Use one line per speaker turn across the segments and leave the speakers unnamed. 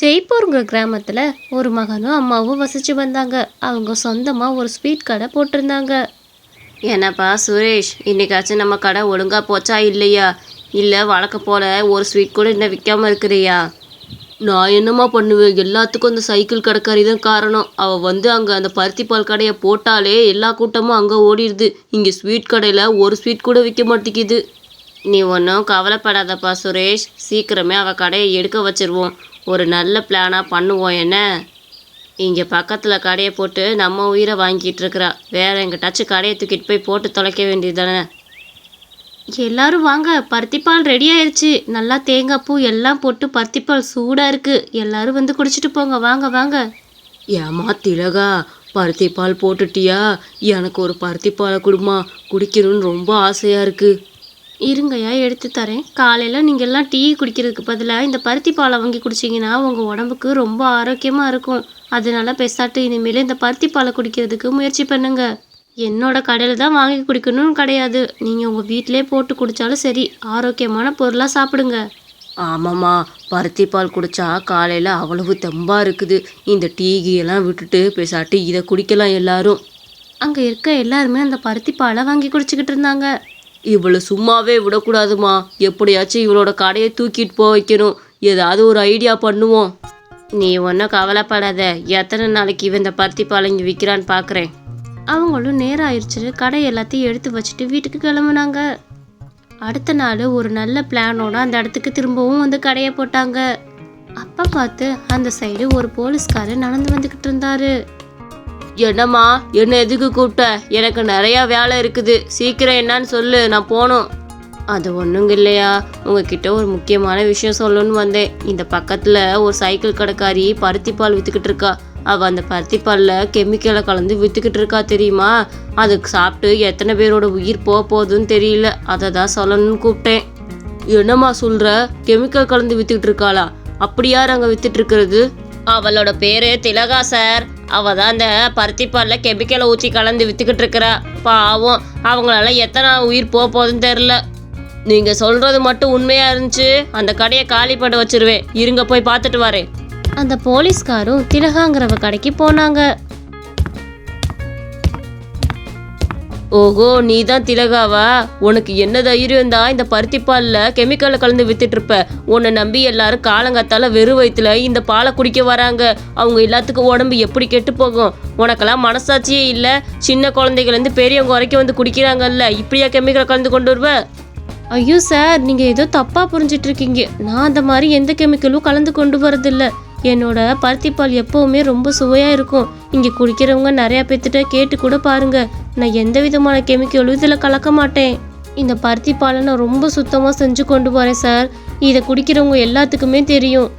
ஜெய்ப்பூருங்கிற கிராமத்தில் ஒரு மகனும் அம்மாவும் வசித்து வந்தாங்க. அவங்க சொந்தமாக ஒரு ஸ்வீட் கடை போட்டிருந்தாங்க.
என்னப்பா சுரேஷ் இன்னைக்காச்சும் நம்ம கடை ஒழுங்காக போச்சா இல்லையா? இல்லை வழக்க போல் ஒரு ஸ்வீட் கூட இன்னும் விற்காமல் இருக்கிறியா? நான் என்னம்மா பண்ணுவேன்? எல்லாத்துக்கும் அந்த சைக்கிள் கடைக்காரி தான் காரணம். அவள் வந்து அங்கே அந்த பருத்தி பால் கடையை போட்டாலே எல்லா கூட்டமும் அங்கே ஓடிடுது. இங்கே ஸ்வீட் கடையில் ஒரு ஸ்வீட் கூட விற்க மாட்டேங்குது. நீ ஒன்றும் கவலைப்படாதப்பா சுரேஷ். சீக்கிரமே அவள் கடையை எடுக்க வச்சிருவோம். ஒரு நல்ல பிளானாக பண்ணுவோம் என்ன? இங்கே பக்கத்தில் கடையை போட்டு நம்ம உயிரை வாங்கிட்டு இருக்கிறா. வேற எங்கிட்டாச்சும் கடையை தூக்கிட்டு போய் போட்டு தொலைக்க வேண்டியது
எல்லாரும் வாங்க பருத்திப்பால் ரெடி ஆயிடுச்சு நல்லா தேங்காய் பூ எல்லாம் போட்டு பருத்திப்பால் சூடாக இருக்கு. எல்லாரும் வந்து குடிச்சிட்டு போங்க. வாங்க வாங்க.
ஏமா திலகா பருத்தி பால் போட்டுட்டியா? எனக்கு ஒரு பருத்தி பாலை கொடுமா. குடிக்கணும்னு ரொம்ப ஆசையாக இருக்கு.
இருங்கய்யா எடுத்து தரேன். காலையில் நீங்கள் எல்லாம் டீ குடிக்கிறதுக்கு பதிலாக இந்த பருத்தி பாலை வாங்கி குடிச்சிங்கன்னா உங்கள் உடம்புக்கு ரொம்ப ஆரோக்கியமாக இருக்கும். அதனால பெசாட்டு இனிமேல் இந்த பருத்தி பாலை குடிக்கிறதுக்கு முயற்சி பண்ணுங்க. என்னோட கடையில் தான் வாங்கி குடிக்கணும்னு கிடையாது. நீங்கள் உங்கள் வீட்டிலே போட்டு குடித்தாலும் சரி ஆரோக்கியமான பொருளாக சாப்பிடுங்க.
ஆமாம்மா. பருத்தி பால் குடிச்சா காலையில் அவ்வளவு தெம்பா இருக்குது. இந்த டீ கீ எல்லாம் விட்டுட்டு பேசாட்டு இதை குடிக்கலாம் எல்லாரும்.
அங்கே இருக்க எல்லாருமே அந்த பருத்தி பாலை வாங்கி குடிச்சிக்கிட்டு இருந்தாங்க.
இவளை சும்மாவே விடக்கூடாதுமா. எப்படியாச்சும் இவளோட கடையை தூக்கிட்டு போக வைக்கணும். ஏதாவது ஒரு ஐடியா பண்ணுவோம். நீ ஒன்றும் கவலைப்படாத. எத்தனை நாளைக்கு இவன் இந்த பருத்தி பாலங்கி விற்கிறான்னு பார்க்குறேன்
அவங்களும் நேரம் ஆயிடுச்சு கடை எல்லாத்தையும் எடுத்து வச்சுட்டு வீட்டுக்கு கிளம்புனாங்க. அடுத்த நாள் ஒரு நல்ல பிளானோட அந்த இடத்துக்கு திரும்பவும் வந்து கடையை போட்டாங்க. அப்போ பார்த்து அந்த சைடு ஒரு போலீஸ்காரர் நடந்து வந்துக்கிட்டு இருந்தாரு.
என்னம்மா என்ன எதுக்கு கூப்பிட்ட? எனக்கு நிறையா வேலை இருக்குது. சீக்கிரம் என்னன்னு சொல்லு நான் போகணும். அது ஒன்றுங்க இல்லையா? உங்ககிட்ட ஒரு முக்கியமான விஷயம் சொல்லணும்னு வந்தேன். இந்த பக்கத்தில் ஒரு சைக்கிள் கடைக்காரி பருத்தி பால் விற்றுக்கிட்டு இருக்கா. அவள் அந்த பருத்தி பாலில் கெமிக்கலை கலந்து விற்றுக்கிட்டு இருக்கா தெரியுமா? அதுக்கு சாப்பிட்டு எத்தனை பேரோட உயிர் போக போகுதுன்னு தெரியல. அதை தான் சொல்லணும்னு கூப்பிட்டேன். என்னம்மா சொல்கிற கெமிக்கல் கலந்து விற்றுக்கிட்டு இருக்காளா? அப்படி யார் அங்கே விற்றுட்டு இருக்கிறது? அவளோட பேரு திலகா சார் அவள் தான் அந்த பருத்திப்பாலில் கெமிக்கலை ஊற்றி கலந்து விற்றுக்கிட்டு இருக்கிறா. பாவம் அவங்களால எத்தனை உயிர் போக போகுதுன்னு தெரில நீங்கள் சொல்கிறது மட்டும் உண்மையாக இருந்துச்சு அந்த கடையை காலி பண்ண வச்சிருவேன். இருங்க போய் பார்த்துட்டு வரேன்.
அந்த போலீஸ்காரும் திலகாங்கிறவ கடைக்கு போனாங்க.
ஓஹோ நீ தான் திலகாவா? உனக்கு என்ன தைரியம் தான் இந்த பருத்திப்பாலில் கெமிக்கலை கலந்து வித்துட்டு இருப்ப. உன்னை நம்பி எல்லாரும் காலங்காத்தால வெறும் வயிற்றுல இந்த பாலை குடிக்க வராங்க. அவங்க எல்லாத்துக்கும் உடம்பு எப்படி கெட்டு போகும்? உனக்கெல்லாம் மனசாட்சியே இல்லை. சின்ன குழந்தைகள்லேருந்து பெரியவங்க வரைக்கும் வந்து குடிக்கிறாங்கல்ல. இப்படியா கெமிக்கலை கலந்து கொண்டு வருவ?
ஐயோ சார் நீங்கள் ஏதோ தப்பாக புரிஞ்சிட்டு இருக்கீங்க. நான் அந்த மாதிரி எந்த கெமிக்கலும் கலந்து கொண்டு வரதில்லை. என்னோட பருத்தி பால் எப்போவுமே ரொம்ப சுவையாக இருக்கும். இங்கே குடிக்கிறவங்க நிறையா பேர்த்திட்ட கேட்டு கூட பாருங்கள் நான் எந்த விதமான கெமிக்கலும் இதில் கலக்க மாட்டேன். இந்த பருத்தி பாலை நான் ரொம்ப சுத்தமாக செஞ்சு கொண்டு போகிறேன் சார். இதை குடிக்கிறவங்க எல்லாத்துக்குமே தெரியும்.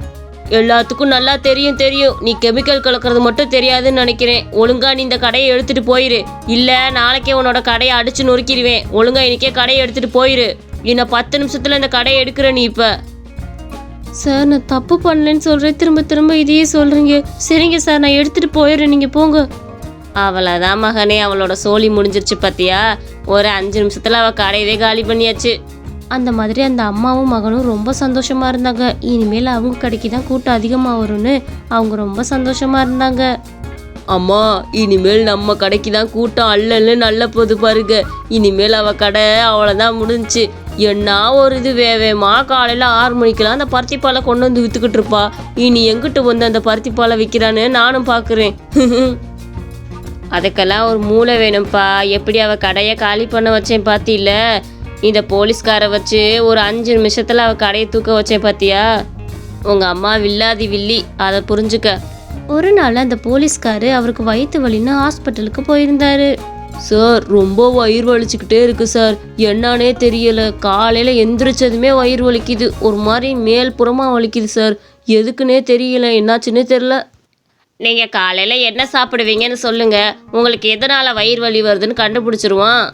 எல்லாத்துக்கும் நல்லா தெரியும் தெரியும். நீ கெமிக்கல் கலக்கிறது மட்டும் தெரியாதுன்னு நினைக்கிறேன். ஒழுங்கா நீ இந்த கடையை எடுத்துட்டு போயிரு. இல்ல நாளைக்கே உன்னோட கடையை அடிச்சு நொறுக்கிடுவேன். ஒழுங்கா இன்னைக்கே கடையை எடுத்துட்டு போயிரு. இன்னும் பத்து நிமிஷத்துல இந்த கடையை எடுக்கிற நீ இப்ப?
சார் நான் தப்பு பண்ணலன்னு சொல்கிறேன் திரும்ப திரும்ப இதையே சொல்கிறீங்க சரிங்க சார். நான் எடுத்துகிட்டு போயிடுறேன். நீங்கள் போங்க.
அவ்வளோதான் மகனே அவளோட சோலி முடிஞ்சிருச்சு பாத்தியா? ஒரு அஞ்சு நிமிஷத்துல அவ கடையவே காலி பண்ணியாச்சு.
அந்த மாதிரி அந்த அம்மாவும் மகனும் ரொம்ப சந்தோஷமா இருந்தாங்க. இனிமேல் அவங்க கடைக்கு தான் கூட்டம் அதிகமாக வரும்னு அவங்க ரொம்ப சந்தோஷமா இருந்தாங்க.
அம்மா இனிமேல் நம்ம கடைக்கு தான் கூட்டம் அல்லன்னு நல்ல போது பாருங்க. இனிமேல் அவ கடை அவ்வளோதான் முடிஞ்சுச்சு. என்ன ஒரு இது வேவேமா காலையில் ஆறு மணிக்கெல்லாம் அந்த பருத்திப்பாலை கொண்டு வந்து வித்துக்கிட்டு இருப்பா. இனி எங்கிட்டு வந்து அந்த பருத்திப்பாலை விற்கிறான்னு நானும் பார்க்குறேன் அதுக்கெல்லாம் ஒரு மூளை வேணும்ப்பா எப்படி அவ கடையை காலி பண்ண வச்சேன் பாத்தியில இந்த போலீஸ்காரை வச்சு ஒரு அஞ்சு நிமிஷத்துல அவ கடையை தூக்க வச்சேன் பாத்தியா? உங்க அம்மா வில்லாதி வில்லி. அதை புரிஞ்சுக்க.
ஒரு நாள் அந்த போலீஸ்காரு அவருக்கு வயிற்று வலின்னு ஹாஸ்பிட்டலுக்கு போயிருந்தாரு.
சார் ரொம்ப வயிறு வலிச்சுக்கிட்டே இருக்கு சார். என்னன்னே தெரியல. காலையில எந்திரிச்சதுமே வயிறு வலிக்குது. ஒரு மாதிரி மேல் புறமா வலிக்குது சார். எதுக்குன்னே தெரியல. என்னாச்சுன்னே தெரியல. நீங்க காலையில என்ன சாப்பிடுவீங்கன்னு சொல்லுங்க. உங்களுக்கு எதனால வயிறு வலி வருதுன்னு கண்டுபிடிச்சிருவோம்.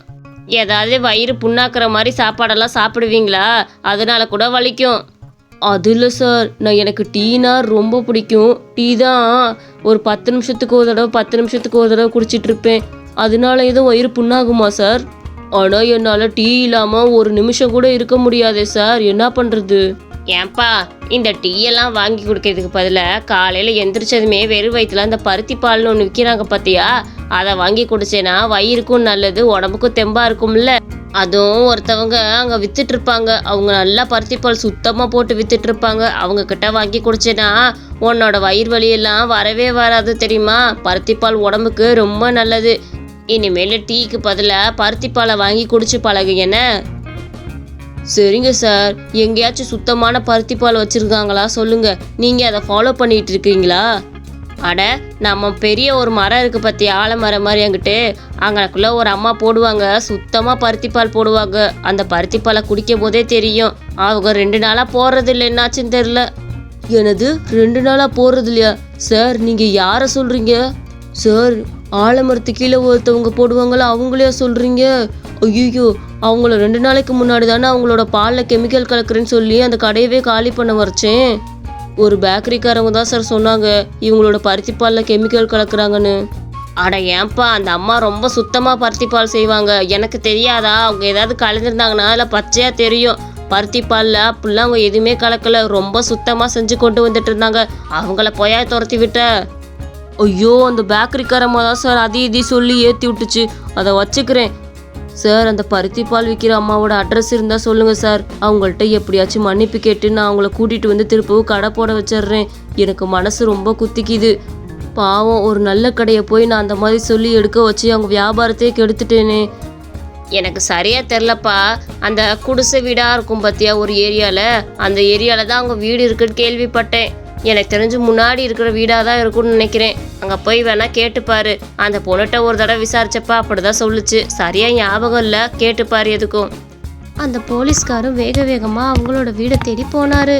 ஏதாவது வயிறு புண்ணாக்குற மாதிரி சாப்பாடெல்லாம் சாப்பிடுவீங்களா? அதனால கூட வலிக்கும். அது இல்லை சார். நான் எனக்கு டீனா ரொம்ப பிடிக்கும். டீ தான் ஒரு பத்து நிமிஷத்துக்கு ஒரு தடவை பத்து நிமிஷத்துக்கு ஒரு தடவை குடிச்சிட்டு இருப்பேன். அதனால எதுவும் வயிறு புண்ணாகுமா சார்? ஆனால் என்னால் டீ இல்லாமல் ஒரு நிமிஷம் கூட இருக்க முடியாதே சார். என்ன பண்ணுறது ஏன்பா இந்த டீ எல்லாம் வாங்கி கொடுக்கறதுக்கு பதிலாக காலையில் எந்திரிச்சதுமே வெறும் வயிற்றுல அந்த பருத்தி பால்னு ஒன்று விற்கிறாங்க பார்த்தியா அதை வாங்கி குடிச்சேன்னா வயிறுக்கும் நல்லது உடம்புக்கும் தெம்பா இருக்கும்ல. அதுவும் ஒருத்தவங்க அங்கே வித்துட்டு இருப்பாங்க அவங்க நல்லா பருத்தி பால் சுத்தமாக போட்டு வித்துட்டு இருப்பாங்க அவங்க கிட்ட வாங்கி குடிச்சேன்னா உன்னோட வயிறு வலியெல்லாம் வரவே வராது தெரியுமா? பருத்தி பால் உடம்புக்கு ரொம்ப நல்லது. இனிமேல் டீக்கு பதிலாக பருத்தி பாலை வாங்கி குடிச்சு என்ன? சரிங்க சார். எங்கேயாச்சும் சுத்தமான பருத்தி பால் வச்சுருக்காங்களா சொல்லுங்கள் நீங்கள் அதை ஃபாலோ பண்ணிகிட்டு இருக்கீங்களா? அட நம்ம பெரிய ஒரு மரம் இருக்குது பற்றி ஆலமரம் மாதிரி என்கிட்ட. அங்கனக்குள்ளே ஒரு அம்மா போடுவாங்க சுத்தமாக பருத்தி பால் போடுவாங்க. அந்த பருத்தி பாலை குடிக்கும் போதே தெரியும். அவங்க ரெண்டு நாளாக போடுறது இல்லை என்னாச்சுன்னு தெரில எனது ரெண்டு நாளாக போடுறது இல்லையா? சார் நீங்கள் யாரை சொல்கிறீங்க சார் ஆலமரத்து கீழே ஒருத்தவங்க போடுவாங்களா அவங்களையா சொல்கிறீங்க ஐயோ அவங்கள ரெண்டு நாளைக்கு முன்னாடி தானே அவங்களோட பாலில் கெமிக்கல் கலக்குறேன்னு சொல்லி அந்த கடையவே காலி பண்ண வரைச்சேன் ஒரு பேக்கரிக்காரவங்க தான் சார் சொன்னாங்க இவங்களோட பருத்தி பாலில் கெமிக்கல் கலக்குறாங்கன்னு. அட ஏன்பா அந்த அம்மா ரொம்ப சுத்தமாக பருத்தி பால் செய்வாங்க. எனக்கு தெரியாதா? அவங்க ஏதாவது கலந்துருந்தாங்கன்னா அதில் பச்சையாக தெரியும். பருத்தி பாலில் அப்படிலாம் அவங்க எதுவுமே கலக்கல. ரொம்ப சுத்தமாக செஞ்சு கொண்டு வந்துட்டு இருந்தாங்க. அவங்கள போயா துரத்தி விட்ட. ஐயோ அந்த பேக்கரிக்காரம்மா தான் சார் அதி இதி சொல்லி ஏற்றி விட்டுச்சு. அதை வச்சுக்கிறேன். சார் அந்த பருத்தி பால் விற்கிற அம்மாவோட அட்ரஸ் இருந்தால் சொல்லுங்கள் சார். அவங்கள்ட்ட எப்படியாச்சும் மன்னிப்பு கேட்டு நான் அவங்கள கூட்டிகிட்டு வந்து திருப்பவும் கடை போட வச்சிடுறேன். எனக்கு மனசு ரொம்ப குத்திக்குது. பாவம் ஒரு நல்ல கடையை போய் நான் அந்த மாதிரி சொல்லி எடுக்க வச்சு அவங்க வியாபாரத்தையே கெடுத்துட்டேனே. எனக்கு சரியாக தெரிலப்பா அந்த குடிசை வீடாக இருக்கும் பார்த்தியா ஒரு ஏரியாவில் அந்த ஏரியாவில் தான் அவங்க வீடு இருக்குன்னு கேள்விப்பட்டேன். எனக்கு தெரிஞ்சு முன்னாடி இருக்கிற வீடாக தான் இருக்கும்னு நினைக்கிறேன். அங்கே போய் வேணா கேட்டுப்பாரு அந்த பொண்ணுகிட்ட ஒரு தடவை விசாரிச்சப்ப அப்படிதான் சொல்லுச்சு. சரியா ஞாபகம் இல்லை? கேட்டுப்பாரு எதுக்கும்.
அந்த போலீஸ்காரும் வேக வேகமாக அவங்களோட வீடை தேடி போனாரு.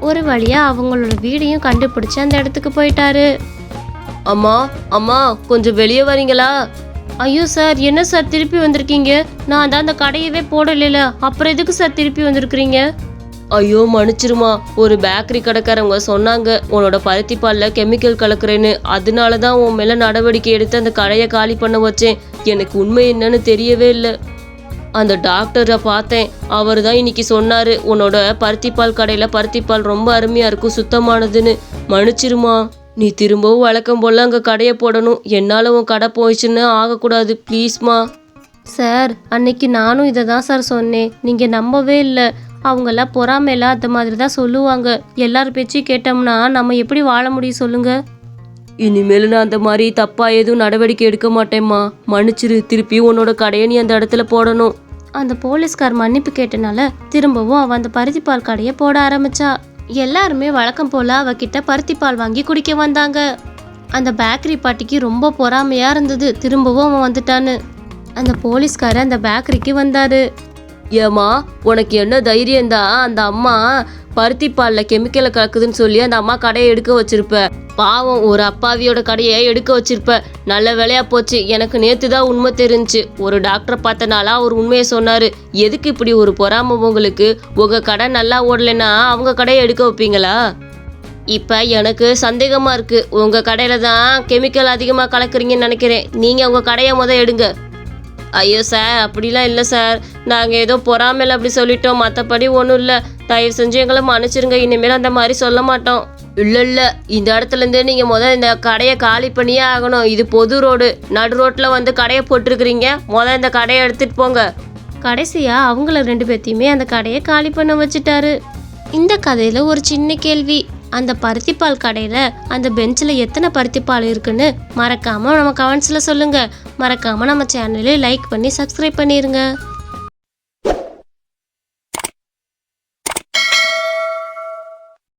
ஒரு வழியாக அவங்களோட வீடையும் கண்டுபிடிச்சு அந்த இடத்துக்கு போயிட்டாரு.
அம்மா அம்மா கொஞ்சம் வெளியே வரீங்களா?
ஐயோ சார் என்ன சார் திருப்பி வந்திருக்கீங்க? நான் தான் அந்த கடையவே போடலைல. அப்புறம் எதுக்கு சார் திருப்பி வந்திருக்கிறீங்க?
ஐயோ மன்னிச்சிருமா. ஒரு பேக்கரி கடைக்காரவங்க சொன்னாங்க உன்னோட பருத்தி பாலில் கெமிக்கல் கலக்குறேன்னு. அதனால தான் உன் மேலே நடவடிக்கை எடுத்து அந்த கடையை காலி பண்ண வச்சேன். எனக்கு உண்மை என்னன்னு தெரியவே இல்லை. அந்த டாக்டரை பார்த்தேன். அவர் தான் இன்னைக்கு சொன்னார் உன்னோட பருத்திப்பால் கடையில் பருத்திப்பால் ரொம்ப அருமையாக இருக்கும் சுத்தமானதுன்னு. மன்னிச்சிருமா. நீ திரும்பவும் வழக்கம் போல் அங்கே கடையை போடணும். என்னால் உன் கடை போயிடுச்சுன்னு ஆகக்கூடாது. ப்ளீஸ்மா.
சார் அன்னைக்கு நானும் இதை தான் சார் சொன்னேன். நீங்கள் நம்பவே இல்லை. அவங்கெல்லாம் பொறாமையில அந்த மாதிரி தான் சொல்லுவாங்க. எல்லார் பேச்சையும் கேட்டோம்னா நம்ம எப்படி வாழ முடியும் சொல்லுங்க.
இனிமேல் நான் அந்த மாதிரி தப்பா எதுவும் நடவடிக்கை எடுக்க மாட்டேம்மா. மன்னிச்சிரு திருப்பி உன்னோட கடையை நீ அந்த இடத்துல போடணும்.
அந்த போலீஸ்கார் மன்னிப்பு கேட்டனால திரும்பவும் அவ அந்த பருத்தி பால் கடையை போட ஆரம்பிச்சா. எல்லாருமே வழக்கம் போல அவகிட்ட பருத்தி பால் வாங்கி குடிக்க வந்தாங்க. அந்த பேக்கரி பாட்டிக்கு ரொம்ப பொறாமையா இருந்தது. திரும்பவும் அவன் வந்துட்டான்னு. அந்த போலீஸ்காரர் அந்த பேக்கரிக்கு வந்தாரு.
ஏம்மா உனக்கு என்ன தைரியம்தான் அந்த அம்மா பருத்தி பாலில் கெமிக்கலை கலக்குதுன்னு சொல்லி அந்த அம்மா கடையை எடுக்க வச்சிருப்ப. பாவம் ஒரு அப்பாவியோட கடையை எடுக்க வச்சிருப்ப. நல்ல வேலையா போச்சு. எனக்கு நேத்து தான் உண்மை தெரிஞ்சுச்சு ஒரு டாக்டரை பார்த்தனால அவர் உண்மையை சொன்னாரு. எதுக்கு இப்படி ஒரு பொறாமை உங்களுக்கு? உங்க கடை நல்லா ஓடலைன்னா அவங்க கடையை எடுக்க வைப்பீங்களா? இப்போ எனக்கு சந்தேகமாக இருக்குது உங்கள் கடையில் தான் கெமிக்கல் அதிகமாக கலக்குறீங்கன்னு நினைக்கிறேன். நீங்கள் உங்கள் கடையை முத எடுங்க. ஐயோ சார் அப்படிலாம் இல்லை சார். நாங்கள் ஏதோ பொறாமையில் அப்படி சொல்லிட்டோம். மற்றபடி ஒன்றும் இல்லை. தயவு செஞ்சு எங்களை மன்னிச்சிருங்க. இனிமேல் அந்த மாதிரி சொல்ல மாட்டோம். இல்லை இல்லை. இந்த இடத்துலேருந்து நீங்கள் முதல் இந்த கடையை காலி பண்ணியே ஆகணும். இது பொது ரோடு. நடு ரோட்டில் வந்து கடையை போட்டிருக்கிறீங்க. முதல் இந்த கடையை எடுத்துகிட்டு போங்க.
கடைசியா அவங்கள ரெண்டு பேர்த்தையுமே அந்த கடையை காலி பண்ண வச்சுட்டாரு. இந்த கதையில ஒரு சின்ன கேள்வி. அந்த பருத்திப்பால் கடையில் அந்த பெஞ்சில் எத்தனை பருத்திப்பால் இருக்குன்னு மறக்காமல் நம்ம கமெண்ட்ஸில் சொல்லுங்கள் மறக்காமல் நம்ம சேனலை லைக் பண்ணி சப்ஸ்கிரைப் பண்ணிடுங்க